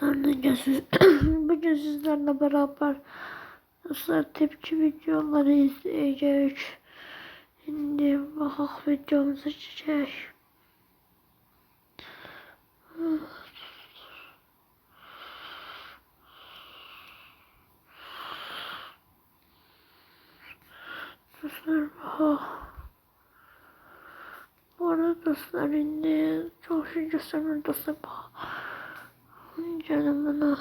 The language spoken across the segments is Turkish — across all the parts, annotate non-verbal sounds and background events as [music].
Dostlar [clears throat] siz, bugün sizlerle beraber dostlar tepki videoları izleyeceğiz. Şimdi bakak videomuzu açacağız. Bu arada dostlar şimdi çok şey göstermiyor dostlar bak. Canım bana.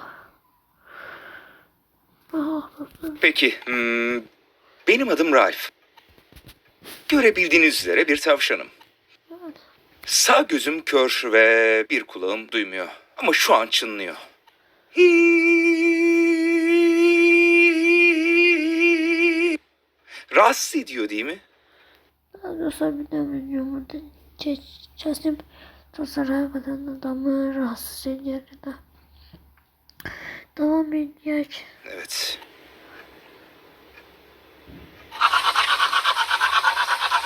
Bak dostlar. Peki, hmm, benim adım Ralph. Görebildiğiniz üzere bir tavşanım. Sağ gözüm kör ve bir kulağım duymuyor. Ama şu an çınlıyor. Rahatsız ediyor değil mi? Dostlar bir de videomu da çeşim. Hakikaten adamı rahatsız ediyor. Devam ediyoruz. Evet.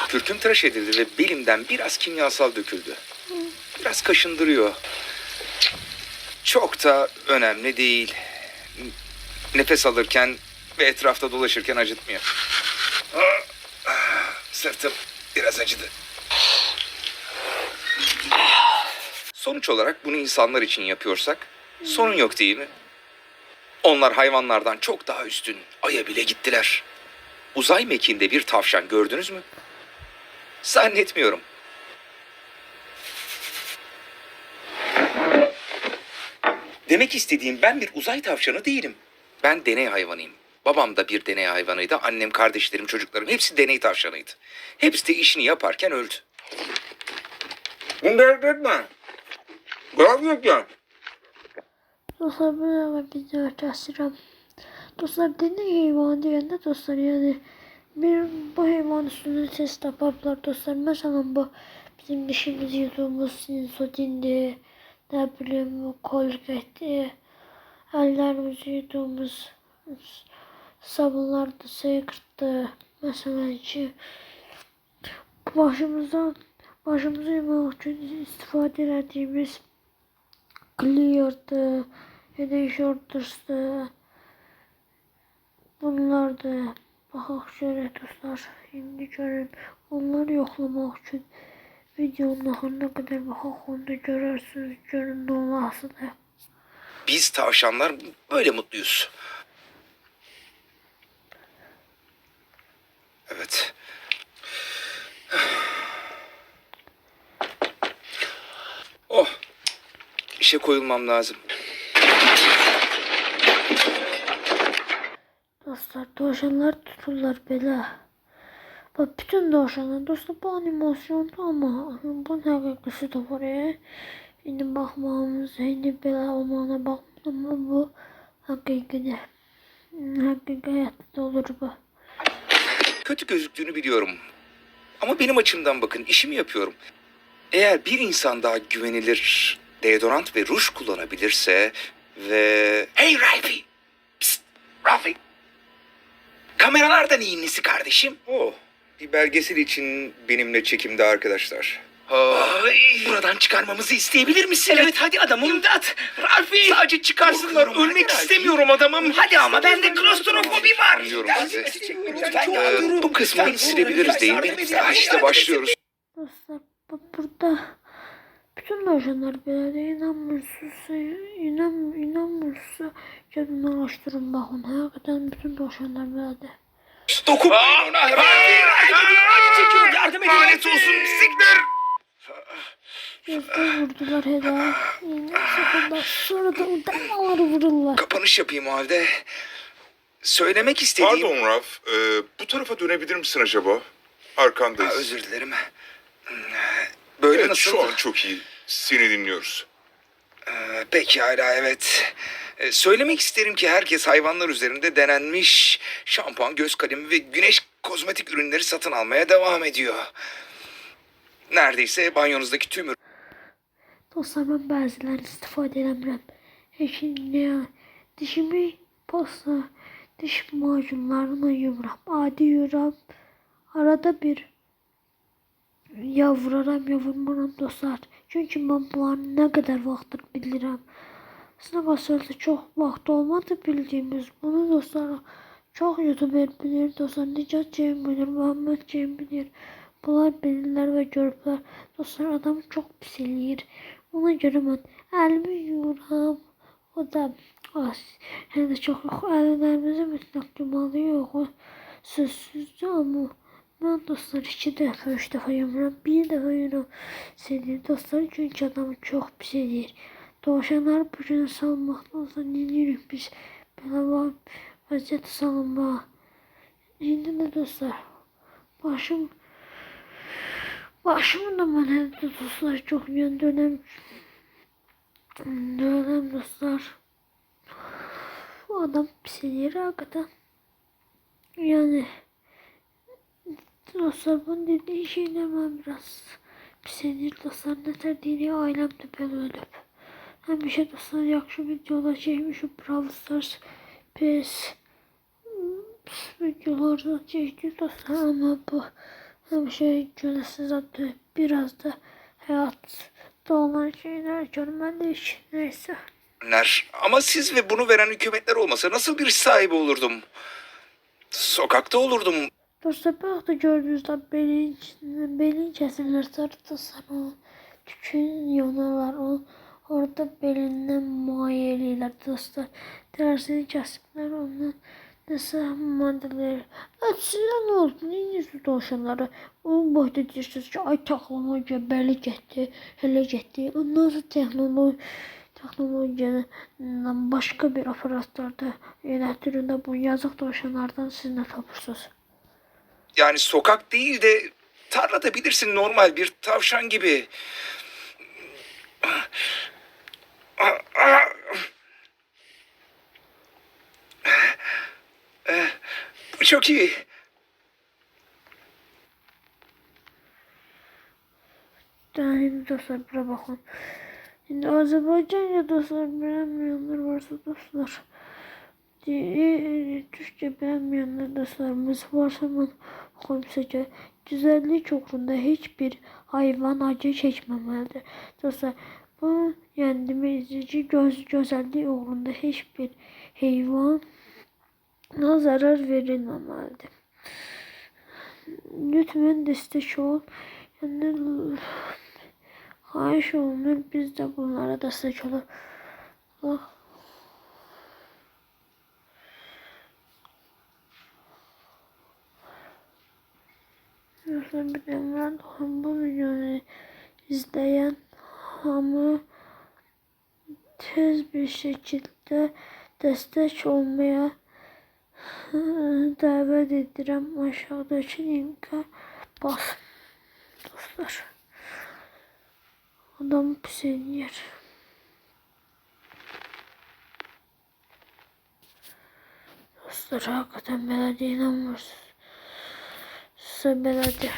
Kürküm tıraş edildi ve belimden biraz kimyasal döküldü. Biraz kaşındırıyor. Çok da önemli değil. Nefes alırken ve etrafta dolaşırken acıtmıyor. Sırtım biraz acıdı. Sonuç olarak bunu insanlar için yapıyorsak sorun yok değil mi? Onlar hayvanlardan çok daha üstün. Ay'a bile gittiler. Uzay mekiğinde bir tavşan gördünüz mü? Zannetmiyorum. Demek istediğim ben bir uzay tavşanı değilim. Ben deney hayvanıyım. Babam da bir deney hayvanıydı. Annem, kardeşlerim, çocuklarım hepsi deney tavşanıydı. Hepsi de işini yaparken öldü. Bunu dert etme. Bırak Dostlar böyle video açacağım. Dostlar deney hayvan diyende dostlar yani bir bu hayvan üstünde ses yaparlar dostlar. Mesela bu bizim dişimizi yuttuğumuz insodindi. Ne bileyim kolgetti. Ellerimizi yuttuğumuz sabunlar da sıkırttı. Mesela ki başımızdan başımızı yıkamak için istifade ettiğimiz Clear'dı, Head Shorters'dı. Bunlar da bakaq şöyle dostlar. Şimdi görün. Onları yoklamak için videonun ahırına kadar bakaq onu da görürsünüz. Görün ne olasıdır. Biz tavşanlar böyle mutluyuz. Evet. Oh. İşe koyulmam lazım. Dostlar tavşanlar tuturlar belə. Bak bütün tavşanlar dostlar bu animasyonda ama bunun həqiqisi də var. E. İndi baxmamız, indi belə olmağına baxmadım ama bu həqiqidir. Həqiqi həyatda olur bu. Kötü gözüktüğünü biliyorum. Ama benim açımdan bakın işimi yapıyorum. Eğer bir insan daha güvenilir deodorant ve ruj kullanabilirse ve... Hey Ralphie! Psst, Ralphie! Kameralardan iyi nesi kardeşim? Oh, bir belgesel için benimle çekimde arkadaşlar. Buradan çıkarmamızı isteyebilir misin? Evet hadi adamım. İmdat. Ralfi. Sadece çıkarsınlar. Korkuyorum, Ölmek hadi istemiyorum adamım. Hadi ama bende klostrofobi var. Anlıyorum sizi. Ee, bu kısmı silebiliriz değil mi? Ha, işte başlıyoruz. Dostlar burada bütün tavşanlar belə də inanmırsınızsa gəlin araşdırın baxın. Həqiqətən bütün tavşanlar belədir. Dokunmayın ona. Acı çekiyor yardım edin. Lanet olsun pislikler. Gözden vurdular hele. Sakında sonra da udamaları vururlar. Kapanış yapayım o halde. Söylemek istediğim... Pardon Raf, ee, bu tarafa dönebilir misin acaba? Ha, Arkandayız. özür dilerim. Böyle evet, nasıl? şu an çok iyi. Seni dinliyoruz. Ee, Pekala evet. Ee, Söylemek isterim ki herkes hayvanlar üzerinde denenmiş şampuan, göz kalemi ve güneş kozmetik ürünleri satın almaya devam ediyor. Neredeyse banyonuzdaki tüm Dostlar ben bəzilərini istifadə eləmirəm. Heç nə dişimi pasta, diş macunlarına yumuram. Adi yuyuram. Arada bir ya vuraram ya vurmuram dostlar. Çünki mən bunları nə qədər vaxtdır bilirəm. Aslında basırda çok vakti olmadı bildiğimiz bunu dostlar çok youtuber bilir dostlar Nicat Cem bilir Muhammed Cem bilir. Bunlar bilirler ve görürler dostlar adam çok pis eləyir. Ona göre ben elimi yuyuram o da az hem de çok yok ellerimizi mütlak yumalı yok sözsüzdü ama ben dostlar iki defa üç defa yumuram bir defa yumuram seni dostlar çünkü adam çok pis eləyir Doğuşanlar bugün salmaktansa dinliyoruz biz. Böyle var vaziyet salınma. Şimdi de dostlar. Başım Başımın da bana dostlar çok yön dönem dönem dostlar. Bu adam pisilir hakikaten. Yani dostlar bunun dediği şeyler ben biraz pisilir dostlar ne terdiğini ailem de böyle ölüp. Həmişə dostlar yaxşı videolar çəkmişik. Brawl Stars, PS videolarda çəkdik dostlar ama bu həmişə görəsiniz adı biraz da hayatta olan şeyler görmədik. Neyse. Ama siz ve bunu veren hükümetler olmasa nasıl bir iş sahibi olurdum? Sokakta olurdum. Dostlar bax da gördüyünüzdə belin, belin kəsilir sarıda sana tükün yonarlar. O, orada belindən muayyə eləyirlər dostlar. Dərsini kəsiblər ondan nəsə maddelər. Sizə nə oldu? Niyə dovşanları? Onun boyda deyirsiniz ki, ay texnologiya belə getdi, elə getdi. Ondan sonra texnologiya texnologiyadan başqa bir aparatlarda yönətdirində bu yazıq dovşanlardan siz nə tapırsınız? Yani sokak değil de tarlada bilirsin normal bir tavşan gibi. Bu çok iyi. Şimdi dostlar bura bakın. Şimdi Azerbaycan ya dostlar beğenmeyenler varsa dostlar. Di- Türkçe beğenmeyenler dostlarımız varsa ben okuyayım size. Güzellik uğrunda hiçbir hayvan acı çekmemelidir. Dostlar bu kendime izleyici göz güzelliği uğrunda hiçbir hayvan zarar verilmemelidir. Lütfen destek ol. Yani Xahiş olunur biz de bunlara destek olur. Ah. Lütfen bilenler bu videoyu izleyen ama tez bir şekilde destek olmaya davet ederim aşağıdaki linke bas dostlar. Adam pis eləyir. Dostlar hakikaten belediye inanmırsınız. Size belediye.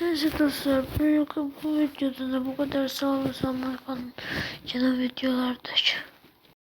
Neyse dostlar bu, videoda da bu kadar sağ olun. Sağ olun. Kenan videolarda.